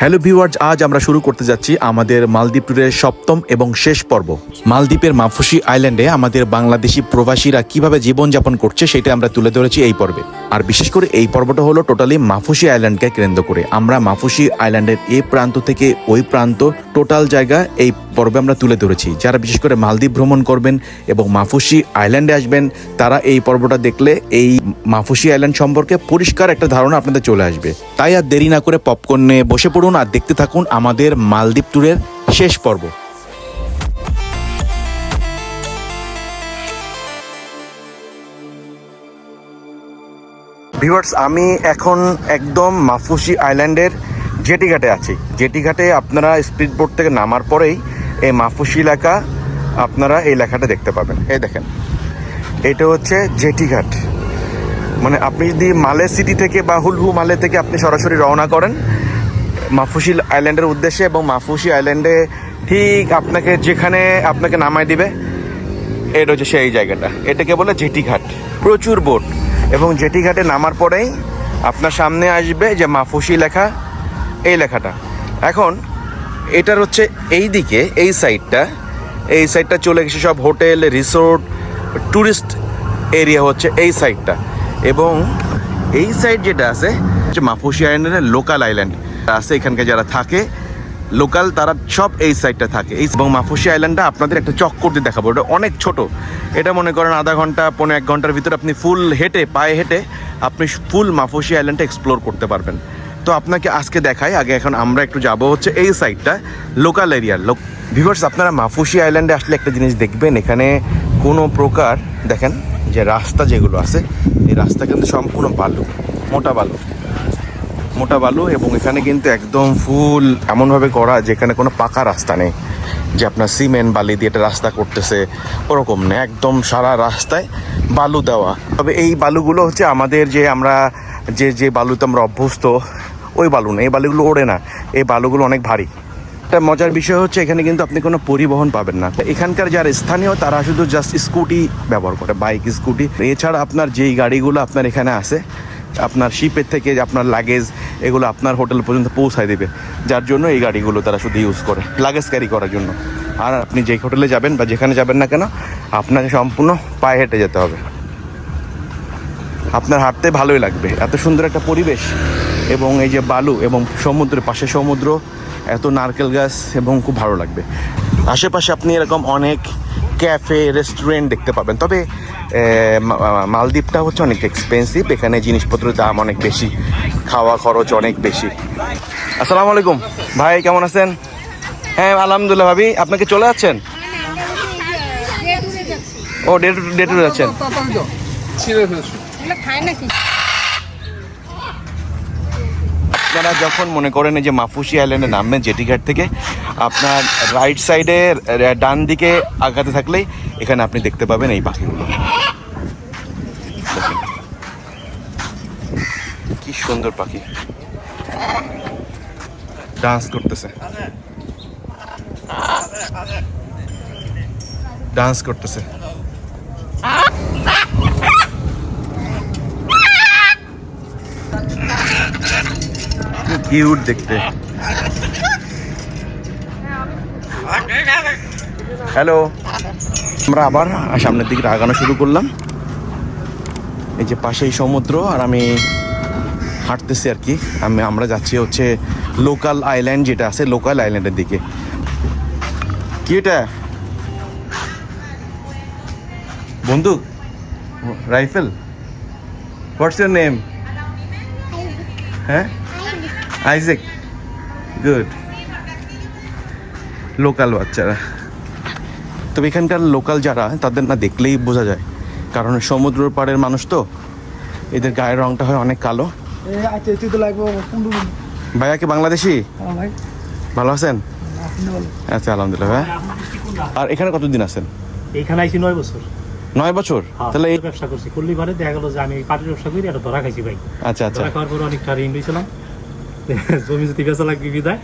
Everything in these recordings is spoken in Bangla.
হ্যালো ভিউয়ার্স আজ আমরা শুরু করতে যাচ্ছি আমাদের মালদ্বীপ ট্যুরের সপ্তম এবং শেষ পর্ব। মালদ্বীপের মাফুসি আইল্যান্ডে আমাদের বাংলাদেশি প্রবাসীরা কীভাবে জীবনযাপন করছে সেটা আমরা তুলে ধরেছি এই পর্বে। আর বিশেষ করে এই পর্বটা হলো টোটালি মাফুসি আইল্যান্ডকে কেন্দ্র করে। আমরা মাফুসি আইল্যান্ডের এই প্রান্ত থেকে ওই প্রান্ত টোটাল জায়গা এই পর্বে আমরা তুলে ধরেছি। যারা বিশেষ করে মালদ্বীপ ভ্রমণ করবেন এবং মাফুসি আইল্যান্ডে আসবেন, তারা এই পর্বটা দেখলে এই মাফুসি আইল্যান্ড সম্পর্কে পরিষ্কার একটা ধারণা আপনাদের চলে আসবে। তাই আর দেরি না করে পপকর্ন নিয়ে বসে পড়ুন আর দেখতে থাকুন আমাদের মালদ্বীপ ট্যুরের শেষ পর্ব। ভিউয়ার্স, আমি এখন একদম মাফুসি আইল্যান্ডের জেটি ঘাটে আছি। জেটি ঘাটে আপনারা স্পিড বোট থেকে নামার পরেই এই মাফুসি এলাকা আপনারা এই লেখাটা দেখতে পাবেন। এই দেখেন, এটা হচ্ছে জেটি ঘাট মানে আপনি যদি মালে সিটি থেকে বা হুলহু মালে থেকে আপনি সরাসরি রওনা করেন, মাফুসি আইল্যান্ডের উদ্দেশ্যে এবং মাফুসি আইল্যান্ডে ঠিক আপনাকে যেখানে আপনাকে নামায় দিবে, এটা হচ্ছে সেই জায়গাটা। এটাকে বলে জেটি ঘাট প্রচুর বোট। এবং জেটি ঘাটে নামার পরেই আপনার সামনে আসবে যে মাফুসি লেখা, এই লেখাটা। এখন, এটার হচ্ছে এই দিকে এই সাইডটা এই সাইডটা চলে গেছে সব হোটেল, রিসোর্ট ট্যুরিস্ট এরিয়া হচ্ছে এই সাইডটা। এবং এই সাইড যেটা আছে, হচ্ছে মাফুসি আইল্যান্ডের লোকাল আইল্যান্ড। আছে এখানকার যারা থাকে লোকাল, তারা সব এই সাইডটা থাকে। এই এবং মাফুসি আইল্যান্ডটা আপনাদের একটা চক করতে দেখাবো। ওটা অনেক ছোট। এটা মনে করেন আধা ঘণ্টা, পনেরো এক ঘণ্টার ভিতরে আপনি ফুল হেঁটে, পায়ে হেঁটে আপনি ফুল মাফুসি আইল্যান্ডটা এক্সপ্লোর করতে পারবেন। তো আপনাকে আজকে দেখাই, আগে এখন আমরা একটু যাব হচ্ছে এই সাইডটা লোকাল এরিয়ার লোক ভিভার্স আপনারা মাফুসি আইল্যান্ডে আসলে একটা জিনিস দেখবেন, এখানে কোনো প্রকার, দেখেন যে রাস্তা যেগুলো আছে, এই রাস্তা কিন্তু সম্পূর্ণ বালু, মোটা বালু। মোটা বালু এবং এখানে কিন্তু একদম ফুল এমনভাবে করা যেখানে কোনো পাকা রাস্তা নেই। যে আপনার সিমেন্ট বালি দিয়ে একটা রাস্তা করতেছে, ওরকম নেই। একদম সারা রাস্তায় বালু দেওয়া। তবে এই বালুগুলো হচ্ছে আমাদের যে আমরা যে যে বালুতে আমরা অভ্যস্ত, ওই বালু না এই বালুগুলো ওড়ে না। এই বালুগুলো অনেক ভারী। একটা মজার বিষয় হচ্ছে এখানে কিন্তু আপনি কোনো পরিবহন পাবেন না। এখানকার যারা স্থানীয়, তারা শুধু জাস্ট স্কুটি ব্যবহার করে বাইক স্কুটি এছাড়া আপনার যেই গাড়িগুলো আপনার এখানে আছে, আপনার শিপের থেকে আপনার লাগেজ এগুলো আপনার হোটেল পর্যন্ত পৌঁছায় দেবে। যার জন্য এই গাড়িগুলো তারা শুধু ইউজ করে লাগেজ ক্যারি করার জন্য। আর আপনি যেই হোটেলে যাবেন বা যেখানে যাবেন না কেন, আপনাকে সম্পূর্ণ পায়ে হেঁটে যেতে হবে। আপনার হাঁটতে ভালোই লাগবে। এত সুন্দর একটা পরিবেশ এবং এই যে বালু এবং সমুদ্রের পাশে সমুদ্র, এত নারকেল গাছ এবং খুব ভালো লাগবে। আশেপাশে আপনি এরকম অনেক ক্যাফে, রেস্টুরেন্ট দেখতে পাবেন। তবে মালদ্বীপটা হচ্ছে অনেক এক্সপেন্সিভ এখানে জিনিসপত্রের দাম অনেক বেশি, খাওয়া খরচ অনেক বেশি। আসসালামু আলাইকুম। ভাই, কেমন আছেন? হ্যাঁ আলহামদুলিল্লাহ ভাবি আপনাকে চলে যাচ্ছেন? ও, ডেট, ডেটে যাচ্ছেন এগুলো খায় নাকি আপনারা যখন মনে করেন যে মাফুসি আইল্যান্ডে নামবেন জেটিঘাট থেকে, আপনার রাইট সাইডে ডান দিকে আগাতে থাকলেই এখানে আপনি দেখতে পাবেন এই পাখিগুলো কি সুন্দর পাখি। ডান্স করতেছে। ডান্স করতেছে। কিউট দেখতে। হ্যালো আমরা আবার সামনের দিকে আগানো শুরু করলাম। এই যে পাশেই সমুদ্র, আর আমি হাঁটতেছি আর কি। আমি আমরা যাচ্ছি হচ্ছে লোকাল আইল্যান্ড যেটা আছে লোকাল আইল্যান্ডের দিকে। কি এটা? বন্দুক রাইফেল হোয়াটস ইউর নেম হ্যাঁ? আইজেক গুড লোকাল বাচ্চারা। তবে এখানকার লোকাল যারা তাদের না দেখলেই বোঝা যায়। কারণ সমুদ্র পাড়ের মানুষ তো এদের গায়ের রংটা হয় অনেক কালো। এই আচ্ছা ভাইয়া কি বাংলাদেশি? হ্যাঁ ভালো আছেন? আচ্ছা আলহামদুলিল্লাহ ভাই আর এখানে কতদিন আছেন? এখানে আইছি নয় বছর। নয় বছর? হ্যাঁ, তাহলে এই ব্যবসা করছি। করলি পারে দেখা গেল যে আমি পাটের ব্যবসা করি এটা ধরা খাইছি ভাই। আচ্ছা আচ্ছা। ধরা খাওয়ার পরে অনেকটা ঋণ দিয়েছিলাম জমি যদি বেচা লাগবে বিদায়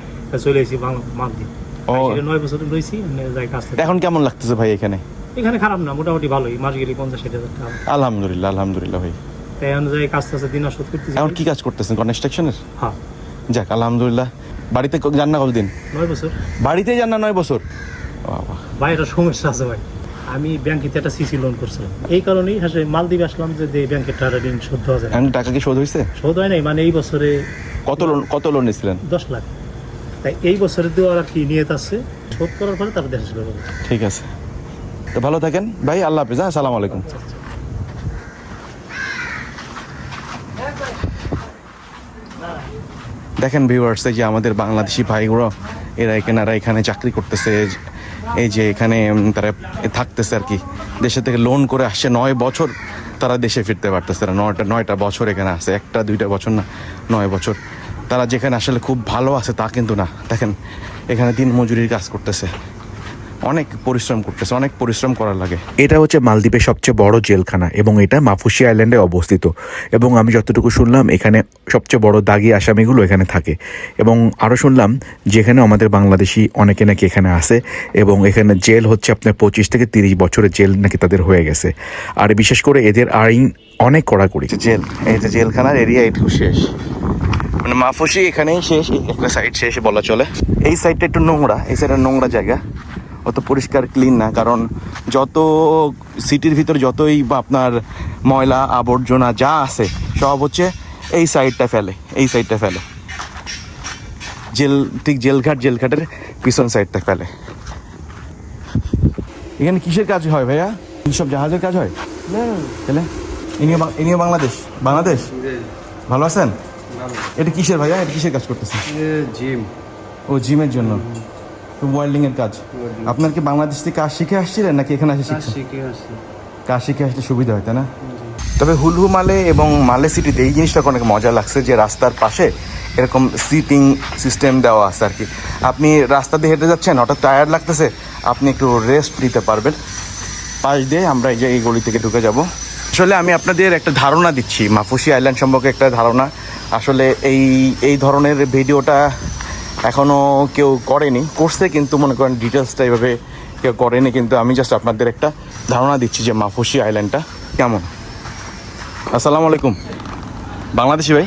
চলে এসেছি মালদি ও। নয় বছর রয়েছি যাই কাজ এখন কেমন লাগতেছে ভাই এখানে? এখানে খারাপ না মোটামুটি ভালোই মাস গেলে পঞ্চাশ ষাট হাজার টাকা। আলহামদুলিল্লাহ আলহামদুলিল্লাহ ভাই। তাই অনুযায়ী কাজ টাজ দিন শোধ করতেছি। এখন কি কাজ করতেছেন কনস্ট্রাকশনের? হ্যাঁ। যাক আলহামদুলিল্লাহ। বাড়িতে যান না কতদিন? নয় বছর। বাড়িতে যান না নয় বছর? ভাই সমস্যা আছে ভাই। আমি ব্যাংকে একটা সিসি লোন করছিলাম। এই কারণেই হাসে মালদ্বীপ আসলাম যে ব্যাংকের টাকা ঋণ শোধ হওয়া যায়। টাকা কি শোধ হয়েছে শোধ হয় নাই মানে এই বছরে কত লোন কত লোন নিয়েছিলেন? দশ লাখ। তাই এই বছরে দেওয়ার আর কি নিয়ত আছে শোধ করার পরে তারপর দেখা যাবে ঠিক আছে। তো ভালো থাকেন। ভাই আল্লাহ হাফিজ। হ্যাঁ সালাম আলাইকুম। দেখেন ভিউয়ার্স যে আমাদের বাংলাদেশি ভাইগুলো এরা এখানে এখানে চাকরি করতেছে। এই যে এখানে তারা থাকতেছে আর কি। দেশে থেকে লোন করে আসছে নয় বছর তারা দেশে ফিরতে পারতেছে না। নয়টা নয়টা বছর এখানে আছে। একটা দুইটা বছর না নয় বছর। তারা যেখানে আসলে খুব ভালো আছে তা কিন্তু না। দেখেন এখানে দিন মজুরির কাজ করতেছে। অনেক পরিশ্রম করতেছে অনেক পরিশ্রম করার লাগে। এটা হচ্ছে মালদ্বীপের সবচেয়ে বড় জেলখানা এবং এটা মাফুসি আইল্যান্ডে অবস্থিত। এবং আমি যতটুকু শুনলাম এখানে সবচেয়ে বড় দাগি আসামিগুলো এখানে থাকে। এবং আরও শুনলাম যেখানে আমাদের বাংলাদেশি অনেকে নাকি এখানে আসে এবং এখানে জেল হচ্ছে আপনার পঁচিশ থেকে তিরিশ বছরের জেল নাকি তাদের হয়ে গেছে। আর বিশেষ করে এদের আইন অনেক কড়াকড়ি। জেল এই যে জেলখানার এরিয়া এইটুকু শেষ। মানে মাফুসি এখানেই শেষ একটা সাইড শেষ বলা চলে। এই সাইডটা একটু নোংরা এই সাইডটা নোংরা জায়গা। অত পরিষ্কার ক্লিন না কারণ যত সিটির ভিতর যতই বা আপনার ময়লা আবর্জনা যা আছে সব হচ্ছে এই সাইডটা ফেলে এই সাইডটা ফেলে। জেল ঠিক জেলঘাট জেলঘাটের পিছন সাইডটা ফেলে। এখানে কিসের কাজ হয় ভাইয়া? সব জাহাজের কাজ হয়? তাহলে? বাংলাদেশ? বাংলাদেশ? ভালো আছেন? এটা কিসের ভাইয়া? এটা কিসের কাজ করতেছে জিম। ও জিমের জন্য। ওয়েল্ডিং এর কাজ। আপনার কি বাংলাদেশ থেকে কাজ শিখে আসছিলেন নাকি এখানে এসে শিখে আসছি। কাজ শিখে আসলে সুবিধা হয় তাই না? তবে হুলহু মালে এবং মালে সিটিতে এই জিনিসটা অনেক মজা লাগছে যে রাস্তার পাশে এরকম সিটিং সিস্টেম দেওয়া আছে আর কি। আপনি রাস্তা দিয়ে হেঁটে যাচ্ছেন হঠাৎ টায়ার লাগতেছে আপনি একটু রেস্ট নিতে পারবেন। পাশ দিয়ে আমরা এই যে এই গলি থেকে ঢুকে যাব। আসলে আমি আপনাদের একটা ধারণা দিচ্ছি। মাফুসি আইল্যান্ড সম্পর্কে একটা ধারণা। আসলে এই এই ধরনের ভিডিওটা এখনও কেউ করেনি। করছে কিন্তু মনে করেন ডিটেলসটা এইভাবে কেউ করেনি, কিন্তু আমি জাস্ট আপনাদের একটা ধারণা দিচ্ছি যে মাফুসি আইল্যান্ডটা কেমন। আসসালামু আলাইকুম। বাংলাদেশি ভাই?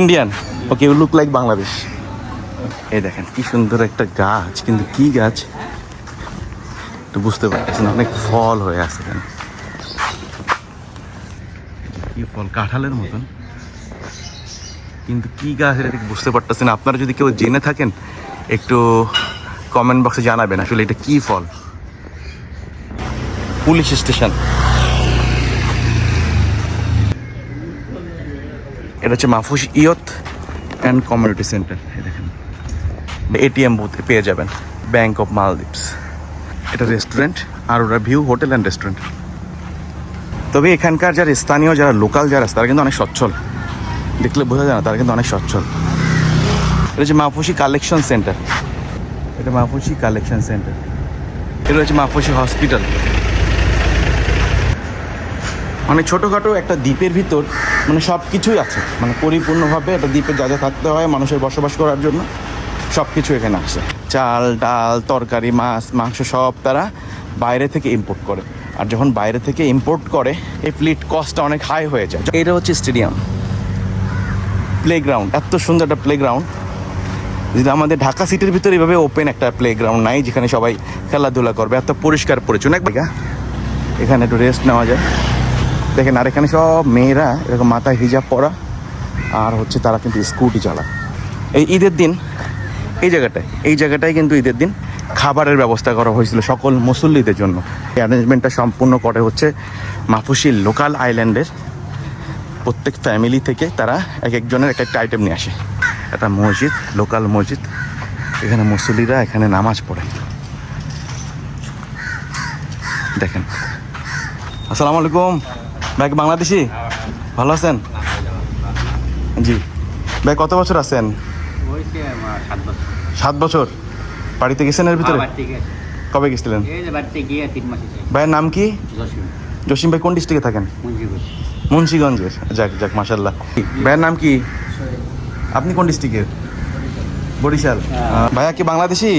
Indian. Okay you look like Bangladesh এই দেখেন, কি সুন্দর একটা গাছ, কিন্তু কি গাছ? একটু বুঝতে পারতেছেন, অনেক ফল হয়ে আছে এখানে। কি ফল? কাঁঠালের মতন। কিন্তু কি গাছ এটা ঠিক বুঝতে পারতেছেন? আপনারা যদি কেউ জেনে থাকেন, একটু কমেন্ট বক্সে জানাবেন আসলে এটা কি ফল। Police station. এটা হচ্ছে মাহফুজ ইয়ত অ্যান্ড কমিউনিটি সেন্টার দেখেন। এটিএম বুথে পেয়ে যাবেন। ব্যাংক অফ মালদ্বীপস এটা রেস্টুরেন্ট আর ওরা ভিউ হোটেল অ্যান্ড রেস্টুরেন্ট তবে এখানকার যারা স্থানীয়, যারা লোকাল যারা আছে, তারা কিন্তু অনেক সচ্ছল। দেখলে বোঝা যায় না, তারা কিন্তু অনেক সচ্ছল। এটা হচ্ছে মাহফুসি কালেকশন সেন্টার এটা মাহফুসি কালেকশন সেন্টার এটা হচ্ছে মাহফুসি হসপিটাল মানে ছোটোখাটো একটা দ্বীপের ভিতর মানে সব কিছুই আছে। মানে পরিপূর্ণভাবে একটা দ্বীপে যা যা থাকতে হয় মানুষের বসবাস করার জন্য সব কিছু এখানে আসে চাল, ডাল, তরকারি, মাছ, মাংস সব তারা বাইরে থেকে ইম্পোর্ট করে। আর যখন বাইরে থেকে ইম্পোর্ট করে, এই ফ্লিট কস্টটা অনেক হাই হয়ে যায়। এটা হচ্ছে স্টেডিয়াম প্লেগ্রাউন্ড এত সুন্দর একটা প্লেগ্রাউন্ড যদি আমাদের ঢাকা সিটির ভিতরে এভাবে ওপেন একটা প্লেগ্রাউন্ড নাই, যেখানে সবাই খেলাধুলা করবে, এত পরিষ্কার পরিচ্ছন্ন। একবার এখানে একটু রেস্ট নেওয়া যায়। দেখেন, আর এখানে সব মেয়েরা, এরকম মাথায় হিজাব পরা, আর হচ্ছে তারা কিন্তু স্কুটি চালায়। এই ঈদের দিন, এই জায়গাটায় এই জায়গাটায় কিন্তু ঈদের দিন খাবারের ব্যবস্থা করা হয়েছিল সকল মুসল্লিদের জন্য। এই অ্যারেঞ্জমেন্টটা সম্পূর্ণ করে হচ্ছে মাফুসির লোকাল আইল্যান্ডের প্রত্যেক ফ্যামিলি থেকে তারা এক একজনের এক একটা আইটেম নিয়ে আসে। একটা মসজিদ লোকাল মসজিদ। এখানে মুসল্লিরা এখানে নামাজ পড়ে। দেখেন। আসসালামু আলাইকুম। ভাই বাংলাদেশি? ভালো আছেন? জি। ভাই কত বছর আছেন? সাত বছর। সাত বছর? বাড়িতে গেছেন এর ভিতরে? কবে গেছিলেন? ভাইয়ের নাম কি? জসিম। ভাই কোন ডিস্ট্রিক্টে থাকেন? মুন্সিগঞ্জ। মুন্সিগঞ্জের যাক যাক মাসাল্লাহ ভাইয়ের নাম কি? আপনি কোন ডিস্ট্রিক্টের বরিশাল। আহ, ভাইয়া কি বাংলাদেশি?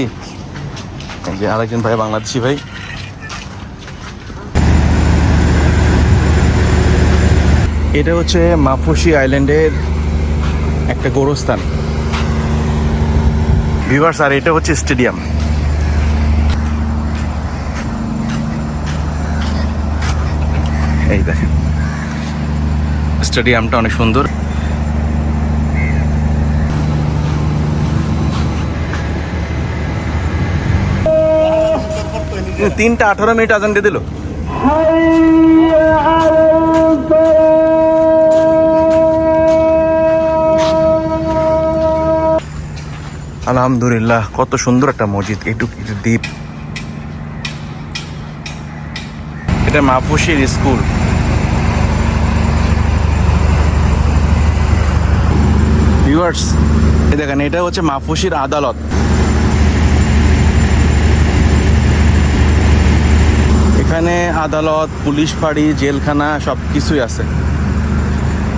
যে আরেকজন ভাই বাংলাদেশি ভাই। এটা হচ্ছে মাফুসি আইল্যান্ডের একটা গোরস্থান। ভিউয়ার্স, আর এটা হচ্ছে স্টেডিয়াম। এই দেখেন। স্টেডিয়ামটা অনেক সুন্দর। তিনটা আঠারো মিনিট আজান দিয়ে দিল আলহামদুলিল্লাহ, কত সুন্দর একটা মসজিদ এইটুক দ্বীপ। এটা মাপুসির স্কুল। দেখেন, এটা হচ্ছে মাফুসির আদালত। এখানে আদালত, পুলিশ ফাঁড়ি, জেলখানা সব কিছুই আছে।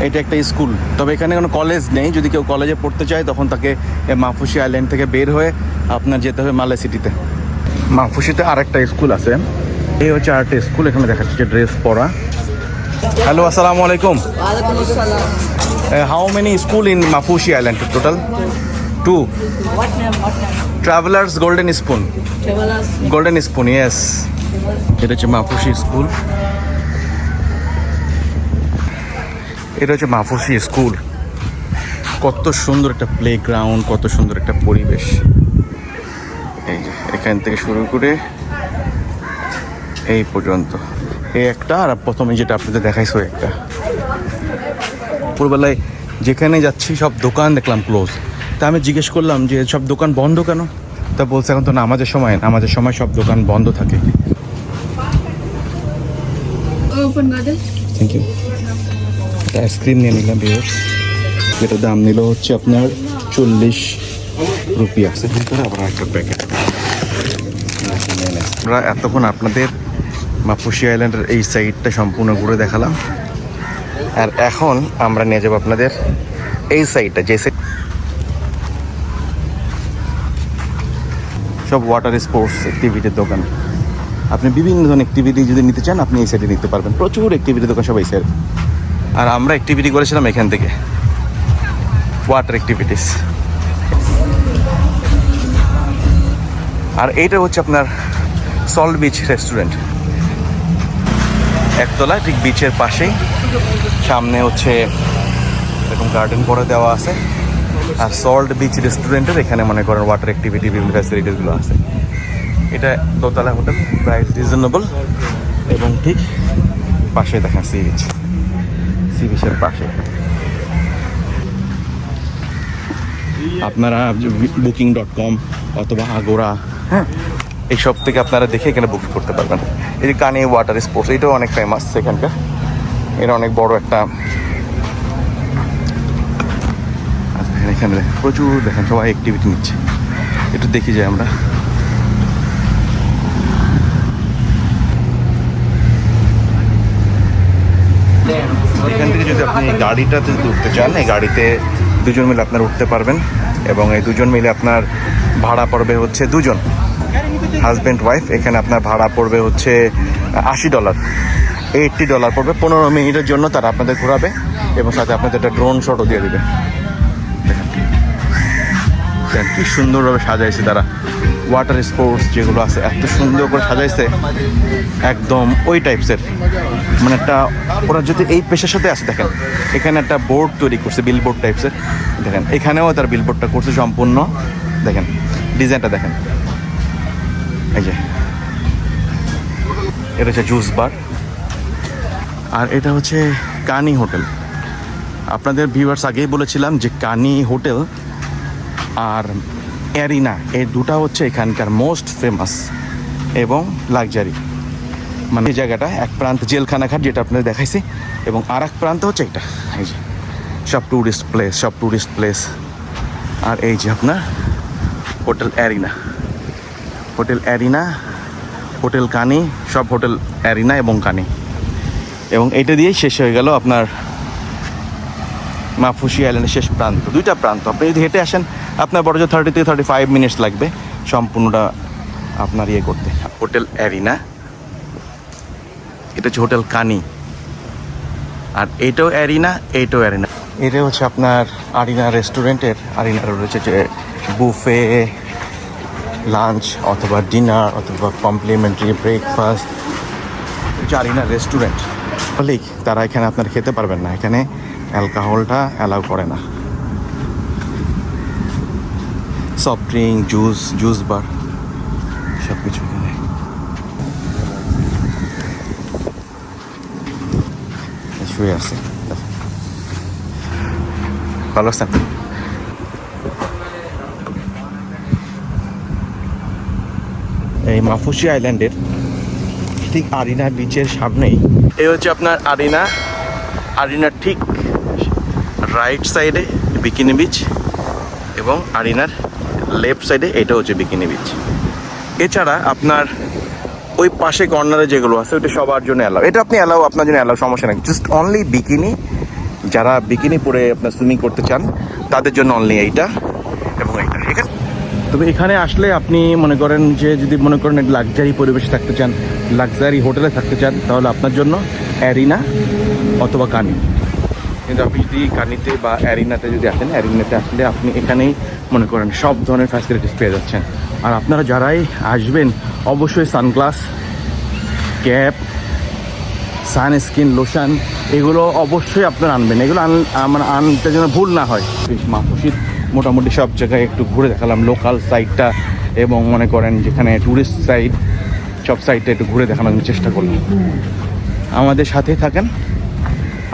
এটা একটা স্কুল। তবে এখানে কোনো কলেজ নেই। যদি কেউ কলেজে পড়তে চায় তখন তাকে মাফুসি আইল্যান্ড থেকে বের হয়ে আপনার যেতে হবে মালয় সিটিতে মাফুসিতে আরেকটা স্কুল আছে। এই হচ্ছে আরেকটা স্কুল। এখানে দেখা যাচ্ছে ড্রেস পরা। হ্যালো আসসালামু আলাইকুম। How many school in Maafushi island total two? Travellers golden spoon golden spoon yes এটা হচ্ছে মাফুসি স্কুল। এটা হচ্ছে মাফুসি স্কুল। কত সুন্দর একটা প্লে গ্রাউন্ড কত সুন্দর একটা পরিবেশ। এই যে এখান থেকে শুরু করে এই পর্যন্ত। এই একটা আর প্রথমে যেটা আপনাদের দেখাইছো একটা। দুপুরবেলায় যেখানে যাচ্ছি সব দোকান দেখলাম ক্লোজ তা আমি জিজ্ঞেস করলাম যে সব দোকান বন্ধ কেন? তা বলছে এখন তো নামাজের সময় নামাজের সময় সব দোকান বন্ধ থাকে। থ্যাংক ইউ একটা আইসক্রিম নিয়ে নিলাম বিয়ার্স যেটার দাম নিল হচ্ছে আপনার চল্লিশ রুপি আছে। ভিতরে আবার একটা প্যাকেট আমরা এতক্ষণ আপনাদের মাপুসি আইল্যান্ডের এই সাইডটা সম্পূর্ণ ঘুরে দেখালাম। আর এখন আমরা নিয়ে যাব আপনাদের এই সাইডটা যে সাইড সব ওয়াটার স্পোর্টস অ্যাক্টিভিটির দোকান। আপনি বিভিন্ন ধরনের অ্যাক্টিভিটি যদি নিতে চান, আপনি এই সাইডে নিতে পারবেন। প্রচুর অ্যাক্টিভিটি দোকান সব এই সাইড আর আমরা অ্যাক্টিভিটি করেছিলাম এখান থেকে। ওয়াটার অ্যাক্টিভিটিস আর এইটা হচ্ছে আপনার সল্ট বিচ রেস্টুরেন্ট একতলা ঠিক বিচের পাশেই। সামনে হচ্ছে এরকম গার্ডেন করে দেওয়া আছে। আর সল্ট বিচ রেস্টুরেন্টের এখানে মনে করেন ওয়াটার অ্যাক্টিভিটি বিভিন্ন ফ্যাসিলিটিসগুলো আছে। এটা দোতলা হোটেল প্রাইস রিজনেবল এবং ঠিক পাশে দেখেন সি বিচ বিচের পাশে। আপনারা বুকিং ডট কম অথবা আগোরা হ্যাঁ এইসব থেকে আপনারা দেখে এখানে বুকিং করতে পারবেন। এই যে কানে ওয়াটার স্পোর্টস এটাও অনেক ফেমাস এখানকার। এটা অনেক বড় একটা আচ্ছা, এখানে প্রচুর দেখেন সবাই অ্যাক্টিভিটি নিচ্ছে। একটু দেখি যাই আমরা। এখান থেকে যদি আপনি গাড়িটাতে উঠতে চান, এই গাড়িতে দুজন মিলে আপনার উঠতে পারবেন এবং এই দুজন মিলে আপনার ভাড়া পড়বে হচ্ছে দুজন। হাজব্যান্ড ওয়াইফ এখানে আপনার ভাড়া পড়বে হচ্ছে আশি ডলার। এইটটি ডলার পড়বে, পনেরো মিনিটের জন্য তারা আপনাদের ঘোরাবে এবং সাথে আপনাদের একটা ড্রোন শটও দিয়ে দেবে। কি সুন্দরভাবে সাজাইছে তারা। ওয়াটার স্পোর্টস যেগুলো আছে, এত সুন্দর করে সাজাইছে, একদম ওই টাইপসের মানে একটা, ওরা যদি এই পেশার সাথে আছে, দেখেন, এখানে একটা বোর্ড তৈরি করছে বিল বোর্ড টাইপসের দেখেন, এখানেও তার বিল বোর্ডটা করছে সম্পূর্ণ। দেখেন ডিজাইনটা দেখেন। এই যে, এটা হচ্ছে জুস বার আর এটা হচ্ছে কানি হোটেল। আপনাদের ভিউয়ার্স আগেই বলেছিলাম যে কানি হোটেল, আর অ্যারিনা এই দুটা হচ্ছে এখানকার মোস্ট ফেমাস এবং লাক্সারি মানে জায়গাটা, এক প্রান্ত জেলখানা ঘাট যেটা আপনাদের দেখাইছি, এবং আর এক প্রান্ত হচ্ছে এটা। এই যে, সব ট্যুরিস্ট প্লেস সব ট্যুরিস্ট প্লেস আর এই যে আপনার hotel Arena. Hotel Arena, hotel Kaani, সব হোটেল অ্যারিনা এবং কানি। এবং এটা দিয়েই শেষ হয়ে গেল আপনার মাফুসি আইল্যান্ডের শেষ প্রান্ত। দুইটা প্রান্ত। আপনি যদি হেঁটে আসেন আপনার বড় যে থার্টি থেকে থার্টি ফাইভ মিনিটস লাগবে, সম্পূর্ণটা আপনার ইয়ে করতে। হোটেল অ্যারিনা, এটা হচ্ছে হোটেল কানি। আর এইটাও অ্যারিনা এইটাও অ্যারিনা। এটা হচ্ছে আপনার আরিনা রেস্টুরেন্টের আরিনার রয়েছে যে বুফে লাঞ্চ অথবা ডিনার অথবা কমপ্লিমেন্টারি ব্রেকফাস্ট আরিনা রেস্টুরেন্ট তারা এখানে আপনার খেতে পারবেন না। এখানে অ্যালকোহলটা অ্যালাউ করে না। Soft drink juice juice bar সব কিছু এখানে শুয়ে আছে ভালো আছেন এই মাফুসি আইল্যান্ডের ঠিক আরিনা বিচের সামনেই। এই হচ্ছে আপনার আরিনা। আরিনার ঠিক রাইট সাইডে বিকিনি বিচ এবং আরিনার লেফট সাইডে এটা হচ্ছে বিকিনি বিচ এছাড়া আপনার ওই পাশে কর্নারে যেগুলো আছে, ওইটা সবার জন্য অ্যালাউ এটা আপনি অ্যালাউ আপনার জন্য অ্যালাউ সমস্যা নেই। জাস্ট অনলি বিকিনি যারা বিকিনি পরে আপনার সুইমিং করতে চান, তাদের জন্য অনলি এইটা এবং এইটা এখানে তবে এখানে আসলে আপনি মনে করেন যে, যদি মনে করেন লাক্সারি পরিবেশে থাকতে চান লাক্সারি হোটেলে থাকতে চান, তাহলে আপনার জন্য অ্যারিনা অথবা কানি। কিন্তু আপনি যদি কানিতে বা অ্যারিনাতে যদি আসেন, অ্যারিনাতে আসলে আপনি এখানেই মনে করেন সব ধরনের ফ্যাসিলিটিস পেয়ে যাচ্ছেন। আর আপনারা যারাই আসবেন, অবশ্যই সানগ্লাস, ক্যাপ, সানস্ক্রিন, লোশন, এগুলো অবশ্যই আপনারা আনবেন। এগুলো আন মানে আনতে যেন ভুল না হয়। মাফুসির মোটামুটি সব জায়গায় একটু ঘুরে দেখালাম। লোকাল সাইডটা এবং মনে করেন যেখানে ট্যুরিস্ট সাইড সব সাইডটা একটু ঘুরে দেখানোর চেষ্টা করলাম। আমাদের সাথেই থাকেন।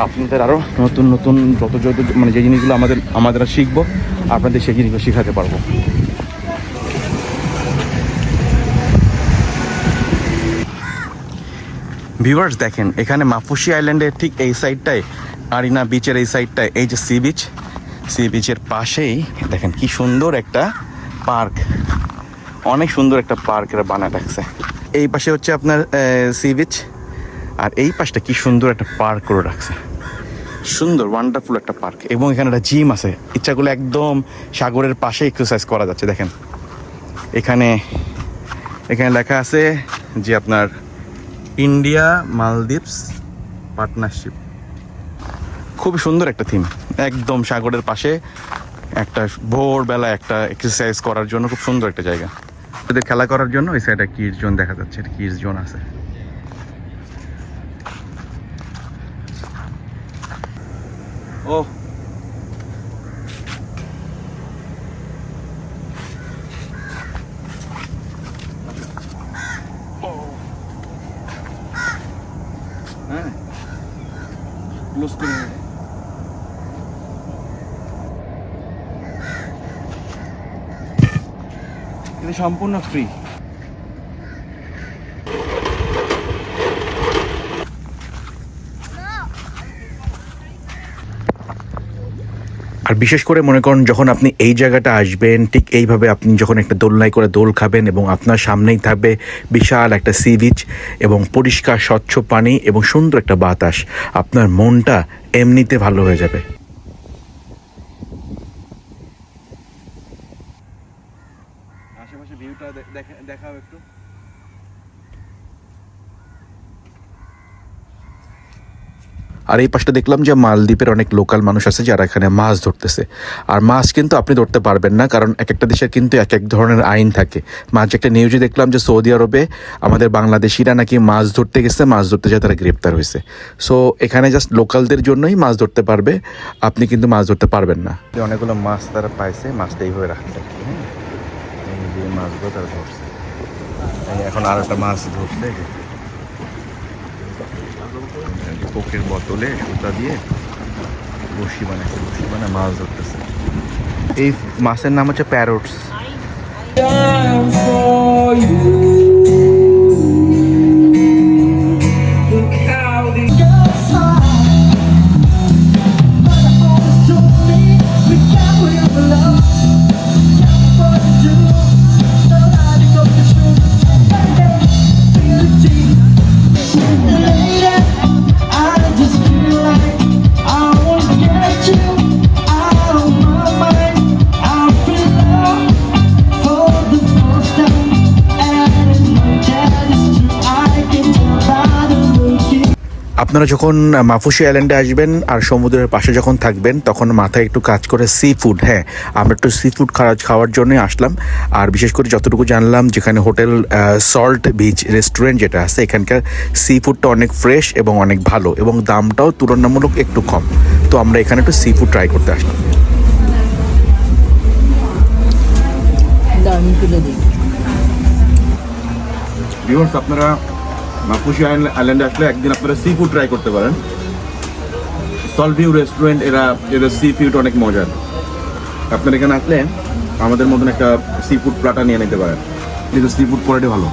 আপনাদের আরও নতুন নতুন যত যত মানে যে জিনিসগুলো আমাদের আমাদের শিখব, আপনাদের সেই জিনিসগুলো শেখাতে পারব। ভিউয়ার্স দেখেন, এখানে মাফুসি আইল্যান্ডের ঠিক এই সাইডটায় আরিনা বিচের এই সাইডটায় এই যে সি বিচ সি বিচের পাশেই, দেখেন কি সুন্দর একটা পার্ক অনেক সুন্দর একটা পার্ক এরা বানায় রাখছে। এই পাশে হচ্ছে আপনার সি বিচ আর এই পাশটা কি সুন্দর একটা পার্ক করে রাখছে। সুন্দর ওয়ান্ডারফুল একটা পার্ক। এবং এখানে একটা জিম আছে। ইচ্ছাগুলো একদম সাগরের পাশে এক্সারসাইজ করা যাচ্ছে দেখেন। এখানে এখানে লেখা আছে যে আপনার ইন্ডিয়া মালদ্বীপস পার্টনারশিপ খুব সুন্দর একটা থিম একদম সাগরের পাশে একটা ভোরবেলা একটা এক্সারসাইজ করার জন্য খুব সুন্দর একটা জায়গা। ওদের খেলা করার জন্য ওই সাইডে কিডস জোন দেখা যাচ্ছে কিডস জোন আছে। ও। হ্যাঁ। ক্লোজ করে। এটা সম্পূর্ণ ফ্রি বিশেষ করে মনে করেন যখন আপনি এই জায়গাটা আসবেন, ঠিক এইভাবে আপনি যখন একটা দোলনায় করে দোল খাবেন এবং আপনার সামনেই থাকবে বিশাল একটা সি বিচ এবং পরিষ্কার, স্বচ্ছ পানি এবং সুন্দর একটা বাতাস, আপনার মনটা এমনিতে ভালো হয়ে যাবে। আশেপাশে ভিউটা একটু। আর এই পাশটা দেখলাম যে মালদ্বীপের অনেক লোকাল মানুষ আছে যারা এখানে মাছ ধরতেছে। আর মাছ কিন্তু আপনি ধরতে পারবেন না কারণ এক একটা দেশের কিন্তু এক এক ধরনের আইন থাকে। মাছ একটা নিউজে দেখলাম যে সৌদি আরবে আমাদের বাংলাদেশিরা নাকি মাছ ধরতে গেছে মাছ ধরতে যায় তারা গ্রেপ্তার হয়েছে। সো এখানে জাস্ট লোকালদের জন্যই মাছ ধরতে পারবে আপনি কিন্তু মাছ ধরতে পারবেন না। অনেকগুলো মাছ তারা পাইছে মাছটা এইভাবে কি, হ্যাঁ? মাছগুলো তারা ধরছে। এখন আর একটা মাছ ধরছে কোকের বোতলে সুতা দিয়ে বসি বানাইছে, বসি বানায় মাছ ধরতেছে। এই মাছের নাম হচ্ছে প্যারোটস। আপনারা যখন মাফুসি আইল্যান্ডে আসবেন আর সমুদ্রের পাশে যখন থাকবেন তখন মাথায় একটু কাজ করে সি ফুড হ্যাঁ আমরা একটু সি ফুড খাওয়া খাওয়ার জন্যই আসলাম। আর বিশেষ করে যতটুকু জানলাম যেখানে হোটেল সল্ট বিচ রেস্টুরেন্ট যেটা আছে এখানকার সি ফুডটা অনেক ফ্রেশ এবং অনেক ভালো এবং দামটাও তুলনামূলক একটু কম। তো আমরা এখানে একটু সি ফুড ট্রাই করতে আসলাম। ভিউয়ার্স আপনারা মাফুসি আইল্যান্ডে আসলে একদিন আপনারা সি ফুড ট্রাই করতে পারেন। সলভিউ রেস্টুরেন্ট এরা এদের সি ফুড অনেক মজার। আপনারা এখানে আসলে আমাদের মতন একটা সি ফুড প্লাটা নিয়ে নিতে পারেন। কিন্তু সি ফুড কোয়ালিটি ভালো।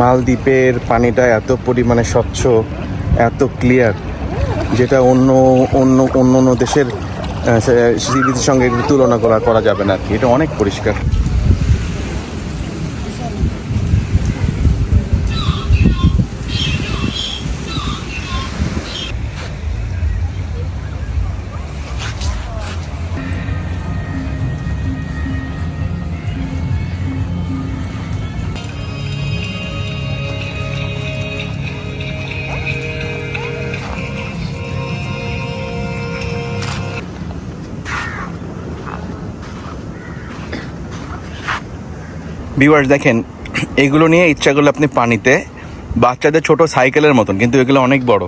মালদ্বীপের পানিটা এত পরিমাণে স্বচ্ছ, এত ক্লিয়ার যেটা অন্য অন্য অন্য অন্য দেশের সঙ্গে তুলনা করা করা যাবে না আর কি। এটা অনেক পরিষ্কার। ভিউয়ার্স দেখেন, এগুলো নিয়ে ইচ্ছা করলে আপনি পানিতে, বাচ্চাদের ছোট সাইকেলের মতন, কিন্তু এগুলো অনেক বড়।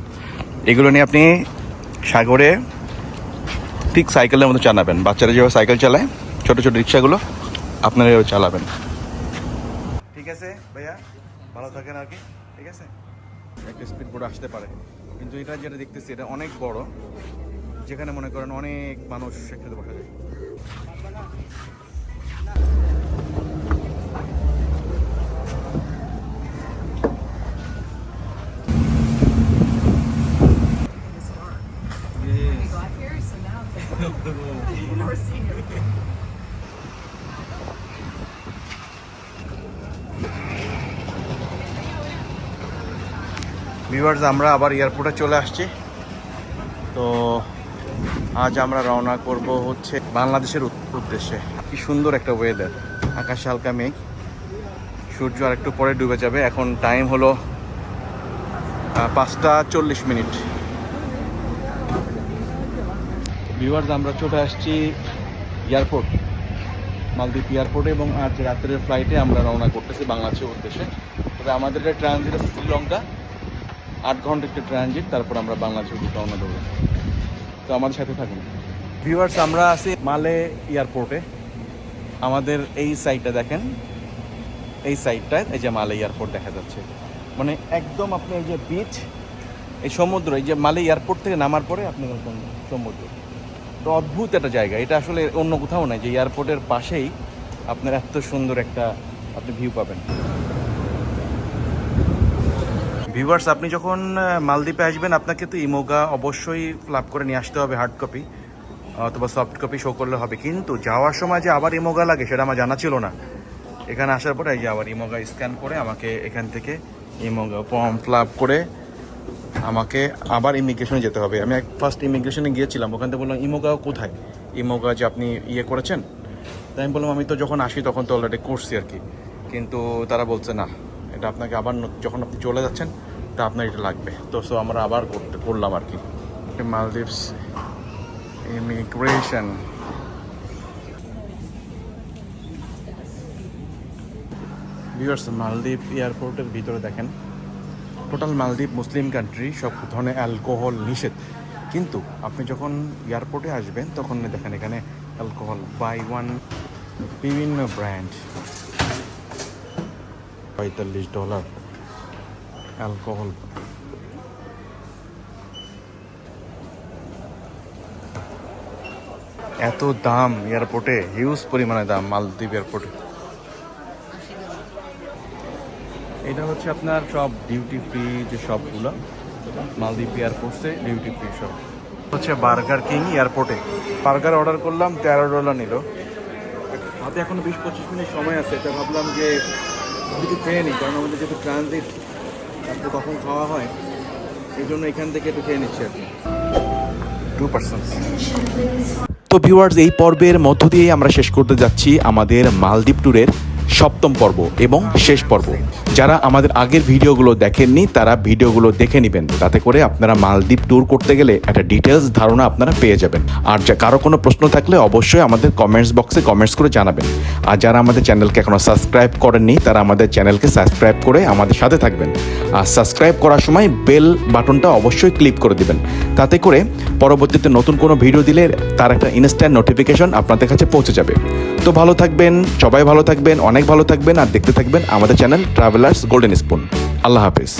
এগুলো নিয়ে আপনি সাগরে ঠিক সাইকেলের মতো চালাবেন। বাচ্চারা যেভাবে সাইকেল চালায়, ছোট ছোট রিক্সাগুলো আপনারা এভাবে চালাবেন। ঠিক আছে, ভাইয়া, ভালো থাকেন আর কি। ঠিক আছে? একটা স্পিড বোর্ড আসতে পারে। কিন্তু এটা যেটা দেখতেছি, এটা অনেক বড়, যেখানে মনে করেন অনেক মানুষ একসাথে বসা যায় ভিউয়ার্স আমরা আবার এয়ারপোর্টে চলে আসছি। তো আজ আমরা রওনা করব হচ্ছে বাংলাদেশের উদ্দেশ্যে। কি সুন্দর একটা ওয়েদার আকাশে হালকা মেঘ। সূর্য আর একটু পরে ডুবে যাবে। এখন টাইম হলো পাঁচটা চল্লিশ মিনিট। ভিউয়ার্স আমরা চলে আসছি এয়ারপোর্ট মালদ্বীপ এয়ারপোর্টে এবং আজ রাত্রের ফ্লাইটে আমরা রওনা করতেছি বাংলাদেশের উদ্দেশ্যে। তবে আমাদের ট্রানজিট আছে শ্রীলঙ্কা, আট ঘণ্টা একটা ট্রানজিট তারপর আমরা বাংলাদেশের উদ্দেশ্যে রওনা দেবো। তো আমাদের সাথে থাকুন। ভিউয়ার্স আমরা আছি মালে এয়ারপোর্টে আমাদের এই সাইডটা দেখেন। এই সাইডটায় এই যে মালে এয়ারপোর্ট দেখা যাচ্ছে। মানে একদম আপনি এই যে বিচ এই সমুদ্র, এই যে মালে এয়ারপোর্ট থেকে নামার পরে আপনি সমুদ্র। তো অদ্ভুত একটা জায়গা। এটা আসলে অন্য কোথাও নাই, যে এয়ারপোর্টের পাশেই আপনার এত সুন্দর একটা আপনি ভিউ পাবেন। ভিউয়ার্স আপনি যখন মালদ্বীপে আসবেন, আপনাকে তো ইমোগা অবশ্যই ফ্লাপ করে নিয়ে আসতে হবে হার্ড কপি অথবা সফট কপি শো করলে হবে। কিন্তু যাওয়ার সময় যে আবার ইমোগা লাগে, সেটা আমার জানা ছিল না। এখানে আসার পরে এই যে আবার ইমোগা স্ক্যান করে আমাকে এখান থেকে ইমোগা ফর্ম ফ্লাপ করে আমাকে আবার ইমিগ্রেশনে যেতে হবে। আমি ফার্স্ট ইমিগ্রেশনে গিয়েছিলাম, ওখান থেকে বললাম ইমোগা কোথায়? ইমোগা যে আপনি ইয়ে করেছেন? তাই আমি বললাম, আমি তো যখন আসি তখন তো অলরেডি করছি আর কি কিন্তু তারা বলছে, না, এটা আপনাকে আবার যখন আপনি চলে যাচ্ছেন, তা আপনার এটা লাগবে। তো সো আমরা আবার করতে, করলাম আর কি মালদ্বীপস ইমিগ্রেশন মালদ্বীপ এয়ারপোর্টের ভিতরে দেখেন। টোটাল মালদ্বীপ মুসলিম কান্ট্রি সব ধরনের অ্যালকোহল নিষেধ। কিন্তু আপনি যখন এয়ারপোর্টে আসবেন, তখন দেখেন এখানে অ্যালকোহল বাই ওয়ান বিভিন্ন ব্র্যান্ড পঁয়তাল্লিশ ডলার অ্যালকোহল এত দাম এয়ারপোর্টে হিউজ পরিমাণে দাম মালদ্বীপ এয়ারপোর্টে এটা হচ্ছে আপনার সব ডিউটি ফ্রি যে সবগুলো। মালদ্বীপ এয়ারপোর্টসে ডিউটি ফ্রি সব। হচ্ছে বার্গার কিং এয়ারপোর্টে বার্গার অর্ডার করলাম তেরো ডলার নিল। হাতে এখনও বিশ পঁচিশ মিনিট সময় আছে এটা ভাবলাম যে কিছু খেয়ে নিই কারণ আমাদের যেহেতু ট্রানজিট তারপর কখন খাওয়া হয় এই জন্য এখান থেকে একটু খেয়ে নিচ্ছি আর কি। টু পার্সেন্ট তো ভিউয়ার্স এই পর্বের মধ্য দিয়েই আমরা শেষ করতে যাচ্ছি আমাদের মালদ্বীপ ট্যুরের সপ্তম পর্ব এবং শেষ পর্ব। যারা আমাদের আগের ভিডিওগুলো দেখেননি, তারা ভিডিওগুলো দেখে নেবেন। তাতে করে আপনারা মালদ্বীপ ট্যুর করতে গেলে একটা ডিটেলস ধারণা আপনারা পেয়ে যাবেন। আর যা, কারও কোনো প্রশ্ন থাকলে অবশ্যই আমাদের কমেন্টস বক্সে কমেন্টস করে জানাবেন। আর যারা আমাদের চ্যানেলকে এখনও সাবস্ক্রাইব করেননি, তারা আমাদের চ্যানেলকে সাবস্ক্রাইব করে আমাদের সাথে থাকবেন। আর সাবস্ক্রাইব করার সময় বেল বাটনটা অবশ্যই ক্লিক করে দিবেন। তাতে করে পরবর্তীতে নতুন কোনো ভিডিও দিলে তার একটা ইনস্ট্যান্ট নোটিফিকেশন আপনাদের কাছে পৌঁছে যাবে। তো ভালো থাকবেন, সবাই ভালো থাকবেন অনেক ভালো থাকবেন আর দেখতে থাকবেন আমাদের চ্যানেল ট্রাভেলার্স গোল্ডেন স্পুন আল্লাহ হাফিজ।